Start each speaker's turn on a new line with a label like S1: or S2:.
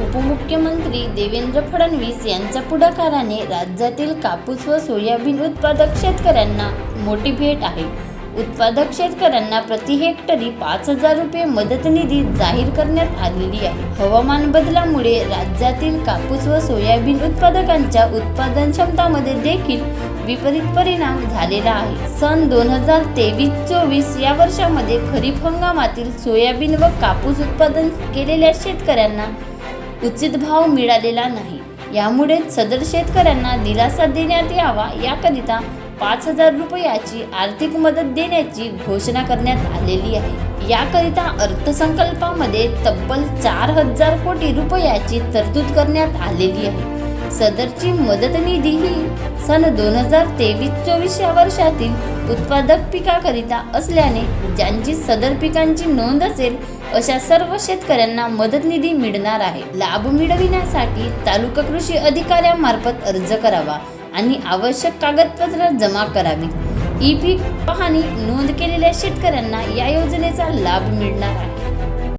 S1: उपमुख्यमंत्री देवेंद्र फडणवीस यांच्या पुढाकाराने राज्यातील कापूस व सोयाबीन उत्पादक शेतकऱ्यांना मोठी भेट आहे. उत्पादक शेतकऱ्यांना प्रति हेक्टरी पाच हजार रुपये मदत निधी जाहीर करण्यात आलेली आहे. हवामान बदलामुळे राज्यातील कापूस व सोयाबीन उत्पादकांच्या उत्पादन क्षमतामध्ये देखील विपरीत परिणाम झालेला आहे. सन दोन हजार तेवीस चोवीस या वर्षामध्ये खरीप हंगामातील सोयाबीन व कापूस उत्पादन केलेल्या शेतकऱ्यांना उचित भाव मिळालेला नाही. यामुळे सदर शेतकऱ्यांना दिलासा देण्यात यावा याकरिता पाच हजार रुपयाची आर्थिक मदत देण्याची घोषणा करण्यात आलेली आहे. याकरिता अर्थसंकल्पामध्ये तब्बल चार हजार कोटी रुपयाची तरतूद करण्यात आलेली आहे. सदरची मदत निधी ही सन दोन हजार तेवीस चोवीस या वर्षातील उत्पादक पिकाकरिता असल्याने ज्यांची सदर पिकांची नोंद असेल अशा सर्व शेतकऱ्यांना मदत निधी मिळणार आहे. लाभ मिळविण्यासाठी तालुका कृषी अधिकाऱ्यामार्फत अर्ज करावा आणि आवश्यक कागदपत्र जमा करावीत ई पीक पाहणी नोंद केलेल्या शेतकऱ्यांना या योजनेचा लाभ मिळणार आहे.